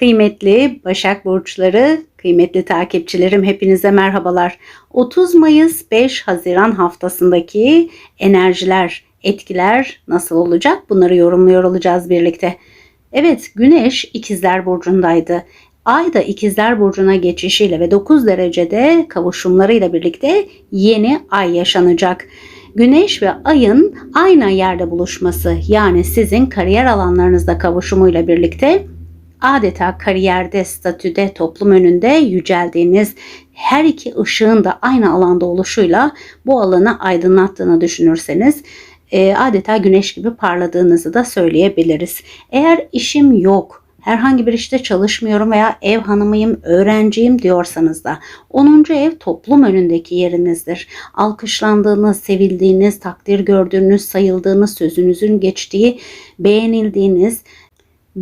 Kıymetli Başak Burçları, kıymetli takipçilerim hepinize merhabalar. 30 Mayıs 5 Haziran haftasındaki enerjiler, etkiler nasıl olacak? Bunları yorumluyor olacağız birlikte. Evet, Güneş İkizler Burcu'ndaydı. Ay da İkizler Burcu'na geçişiyle ve 9 derecede kavuşumlarıyla birlikte yeni ay yaşanacak. Güneş ve ayın aynı yerde buluşması yani sizin kariyer alanlarınızda kavuşumuyla birlikte adeta kariyerde, statüde, toplum önünde yüceldiğiniz her iki ışığın da aynı alanda oluşuyla bu alanı aydınlattığını düşünürseniz e, adeta güneş gibi parladığınızı da söyleyebiliriz. Eğer işim yok, herhangi bir işte çalışmıyorum veya ev hanımıyım, öğrenciyim diyorsanız da 10. ev toplum önündeki yerinizdir. Alkışlandığınız, sevildiğiniz, takdir gördüğünüz, sayıldığınız, sözünüzün geçtiği, beğenildiğiniz,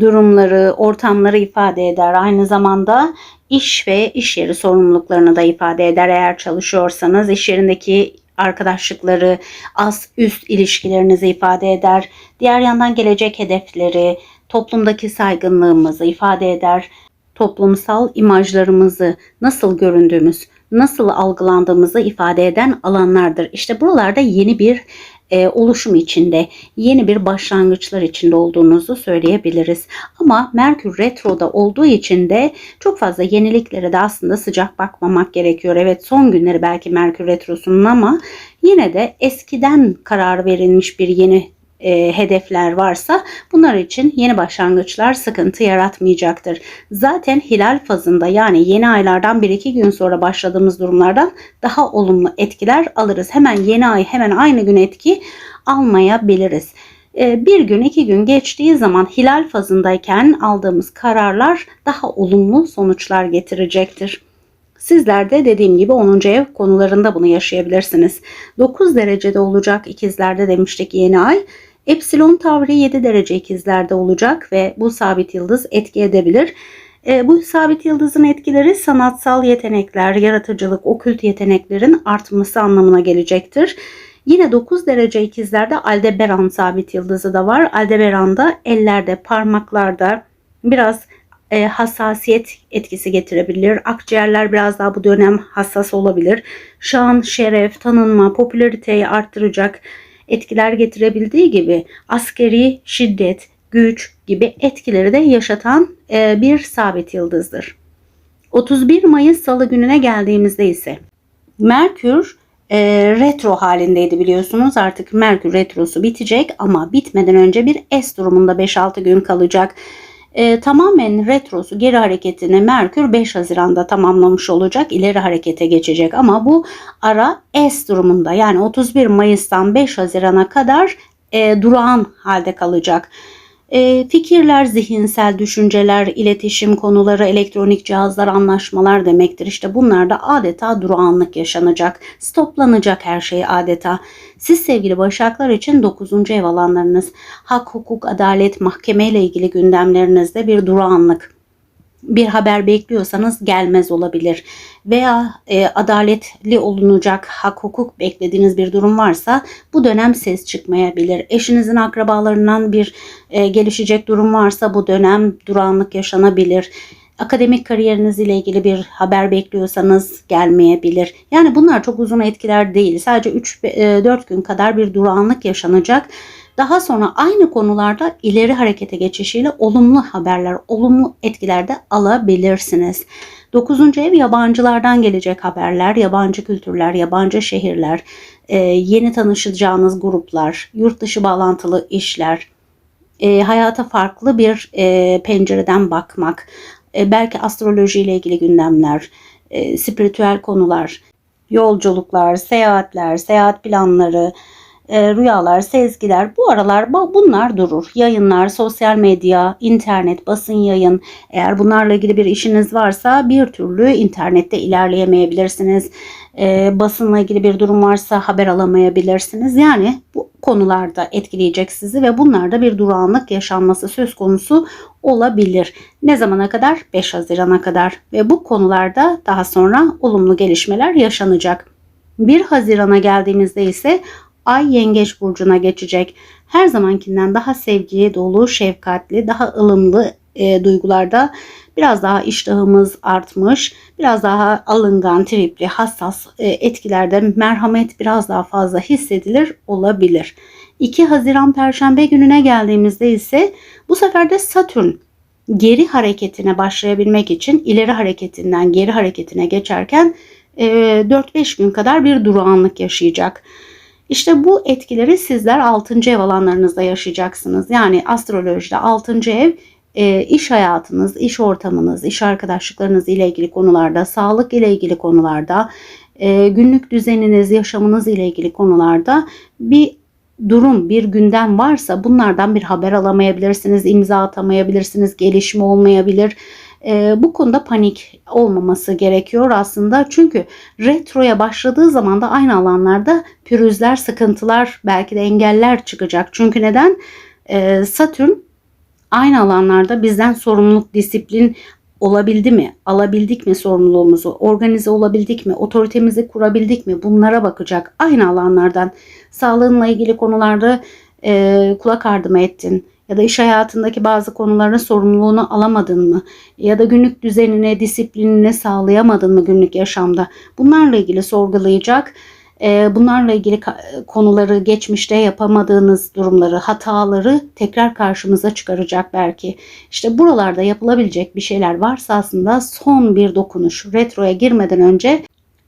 durumları, ortamları ifade eder. Aynı zamanda iş ve iş yeri sorumluluklarını da ifade eder. Eğer çalışıyorsanız iş yerindeki arkadaşlıkları, az üst ilişkilerinizi ifade eder. Diğer yandan gelecek hedefleri, toplumdaki saygınlığımızı ifade eder. Toplumsal imajlarımızı, nasıl göründüğümüz, nasıl algılandığımızı ifade eden alanlardır. İşte buralarda yeni bir e, oluşum içinde, yeni bir başlangıçlar içinde olduğunuzu söyleyebiliriz. Ama Merkür Retro'da olduğu için de çok fazla yeniliklere de aslında sıcak bakmamak gerekiyor. Evet son günleri belki Merkür Retrosu'nun ama yine de eskiden karar verilmiş bir yeni e, hedefler varsa bunlar için yeni başlangıçlar sıkıntı yaratmayacaktır. Zaten hilal fazında yani yeni aylardan 1-2 gün sonra başladığımız durumlardan daha olumlu etkiler alırız. Hemen yeni ay hemen aynı gün etki almayabiliriz. E, bir gün iki gün geçtiği zaman hilal fazındayken aldığımız kararlar daha olumlu sonuçlar getirecektir. Sizler de dediğim gibi 10. ev konularında bunu yaşayabilirsiniz. 9 derecede olacak ikizlerde demiştik yeni ay. Epsilon tavri 7 derece ikizlerde olacak ve bu sabit yıldız etki edebilir. E, bu sabit yıldızın etkileri sanatsal yetenekler, yaratıcılık, okült yeteneklerin artması anlamına gelecektir. Yine 9 derece ikizlerde Aldebaran sabit yıldızı da var. Aldebaran'da ellerde, parmaklarda biraz e, hassasiyet etkisi getirebilir. Akciğerler biraz daha bu dönem hassas olabilir. Şan, şeref, tanınma, popülariteyi arttıracak etkiler getirebildiği gibi askeri şiddet, güç gibi etkileri de yaşatan e, bir sabit yıldızdır. 31 Mayıs Salı gününe geldiğimizde ise Merkür e, retro halindeydi biliyorsunuz. Artık Merkür retrosu bitecek ama bitmeden önce bir S durumunda 5-6 gün kalacak e, tamamen retrosu geri hareketini Merkür 5 Haziran'da tamamlamış olacak. ileri harekete geçecek ama bu ara S durumunda yani 31 Mayıs'tan 5 Haziran'a kadar e, durağan halde kalacak. E, fikirler, zihinsel düşünceler, iletişim konuları, elektronik cihazlar, anlaşmalar demektir. İşte bunlarda adeta durağanlık yaşanacak. Stoplanacak her şey adeta. Siz sevgili başaklar için 9. ev alanlarınız, hak, hukuk, adalet, mahkeme ile ilgili gündemlerinizde bir durağanlık bir haber bekliyorsanız gelmez olabilir. Veya e, adaletli olunacak hak hukuk beklediğiniz bir durum varsa bu dönem ses çıkmayabilir. Eşinizin akrabalarından bir e, gelişecek durum varsa bu dönem durağanlık yaşanabilir. Akademik kariyeriniz ile ilgili bir haber bekliyorsanız gelmeyebilir. Yani bunlar çok uzun etkiler değil. Sadece 3-4 e, gün kadar bir durağanlık yaşanacak. Daha sonra aynı konularda ileri harekete geçişiyle olumlu haberler, olumlu etkiler de alabilirsiniz. 9. ev yabancılardan gelecek haberler, yabancı kültürler, yabancı şehirler, e, yeni tanışacağınız gruplar, yurt dışı bağlantılı işler, e, hayata farklı bir e, pencereden bakmak, belki astroloji ile ilgili gündemler, spiritüel konular, yolculuklar, seyahatler, seyahat planları, e, rüyalar, sezgiler bu aralar bunlar durur. Yayınlar, sosyal medya, internet, basın yayın eğer bunlarla ilgili bir işiniz varsa bir türlü internette ilerleyemeyebilirsiniz. E, basınla ilgili bir durum varsa haber alamayabilirsiniz. Yani bu konularda etkileyecek sizi ve bunlarda bir durağanlık yaşanması söz konusu olabilir. Ne zamana kadar? 5 Haziran'a kadar ve bu konularda daha sonra olumlu gelişmeler yaşanacak. 1 Haziran'a geldiğimizde ise Ay Yengeç burcuna geçecek. Her zamankinden daha sevgiye dolu, şefkatli, daha ılımlı e, duygularda biraz daha iştahımız artmış, biraz daha alıngan, tripli, hassas e, etkilerde merhamet biraz daha fazla hissedilir olabilir. 2 Haziran Perşembe gününe geldiğimizde ise bu sefer de Satürn geri hareketine başlayabilmek için ileri hareketinden geri hareketine geçerken 4-5 gün kadar bir durağanlık yaşayacak. İşte bu etkileri sizler 6. ev alanlarınızda yaşayacaksınız. Yani astrolojide 6. ev e, iş hayatınız, iş ortamınız, iş arkadaşlıklarınız ile ilgili konularda, sağlık ile ilgili konularda, e, günlük düzeniniz, yaşamınız ile ilgili konularda bir durum, bir gündem varsa bunlardan bir haber alamayabilirsiniz, imza atamayabilirsiniz, gelişme olmayabilir. E, bu konuda panik olmaması gerekiyor aslında. Çünkü retroya başladığı zaman da aynı alanlarda pürüzler, sıkıntılar, belki de engeller çıkacak. Çünkü neden? E, Satürn aynı alanlarda bizden sorumluluk, disiplin olabildi mi? Alabildik mi sorumluluğumuzu? Organize olabildik mi? Otoritemizi kurabildik mi? Bunlara bakacak. Aynı alanlardan sağlığınla ilgili konularda e, kulak ardı ettin? Ya da iş hayatındaki bazı konuların sorumluluğunu alamadın mı? Ya da günlük düzenine, disiplinine sağlayamadın mı günlük yaşamda? Bunlarla ilgili sorgulayacak ee, bunlarla ilgili konuları geçmişte yapamadığınız durumları, hataları tekrar karşımıza çıkaracak belki. İşte buralarda yapılabilecek bir şeyler varsa aslında son bir dokunuş retroya girmeden önce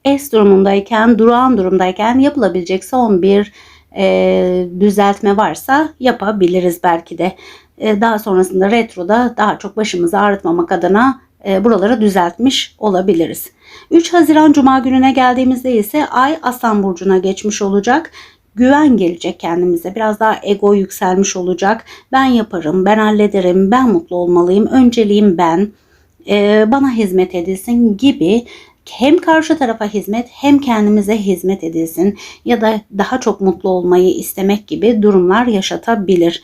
S durumundayken, durağan durumdayken yapılabilecek son bir e, düzeltme varsa yapabiliriz belki de. E, daha sonrasında retroda daha çok başımızı ağrıtmamak adına e, buraları düzeltmiş olabiliriz. 3 Haziran Cuma gününe geldiğimizde ise Ay Aslan Burcu'na geçmiş olacak. Güven gelecek kendimize. Biraz daha ego yükselmiş olacak. Ben yaparım, ben hallederim, ben mutlu olmalıyım, önceliğim ben, e, bana hizmet edilsin gibi hem karşı tarafa hizmet hem kendimize hizmet edilsin ya da daha çok mutlu olmayı istemek gibi durumlar yaşatabilir.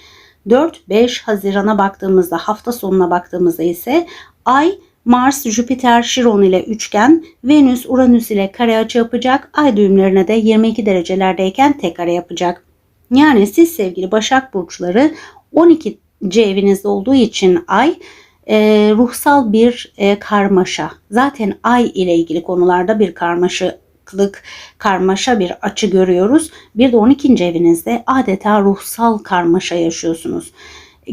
4-5 Haziran'a baktığımızda hafta sonuna baktığımızda ise Ay Mars, Jüpiter, Şiron ile üçgen, Venüs, Uranüs ile kare açı yapacak. Ay düğümlerine de 22 derecelerdeyken tek kare yapacak. Yani siz sevgili Başak Burçları 12. evinizde olduğu için Ay e, ruhsal bir e, karmaşa. Zaten Ay ile ilgili konularda bir karmaşıklık, karmaşa bir açı görüyoruz. Bir de 12. evinizde adeta ruhsal karmaşa yaşıyorsunuz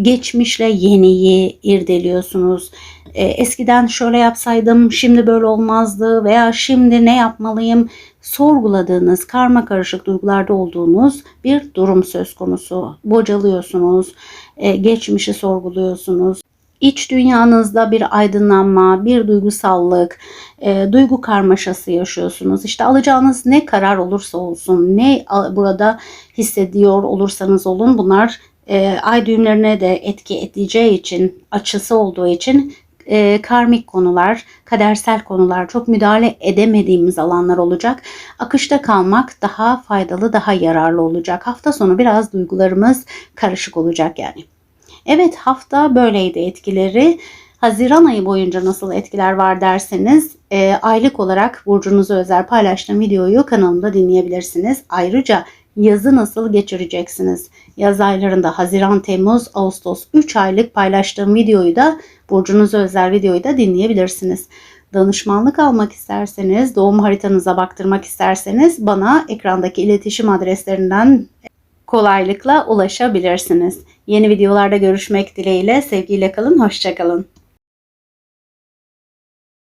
geçmişle yeniyi irdeliyorsunuz. E, eskiden şöyle yapsaydım şimdi böyle olmazdı veya şimdi ne yapmalıyım sorguladığınız karma karışık duygularda olduğunuz bir durum söz konusu. Bocalıyorsunuz, e, geçmişi sorguluyorsunuz. İç dünyanızda bir aydınlanma, bir duygusallık, e, duygu karmaşası yaşıyorsunuz. İşte alacağınız ne karar olursa olsun, ne burada hissediyor olursanız olun bunlar e, ay düğümlerine de etki edeceği için, açısı olduğu için e, karmik konular, kadersel konular, çok müdahale edemediğimiz alanlar olacak. Akışta kalmak daha faydalı, daha yararlı olacak. Hafta sonu biraz duygularımız karışık olacak yani. Evet hafta böyleydi etkileri. Haziran ayı boyunca nasıl etkiler var derseniz e, aylık olarak burcunuzu özel paylaştığım videoyu kanalımda dinleyebilirsiniz. Ayrıca yazı nasıl geçireceksiniz? Yaz aylarında Haziran, Temmuz, Ağustos 3 aylık paylaştığım videoyu da burcunuza özel videoyu da dinleyebilirsiniz. Danışmanlık almak isterseniz, doğum haritanıza baktırmak isterseniz bana ekrandaki iletişim adreslerinden kolaylıkla ulaşabilirsiniz. Yeni videolarda görüşmek dileğiyle sevgiyle kalın, hoşçakalın.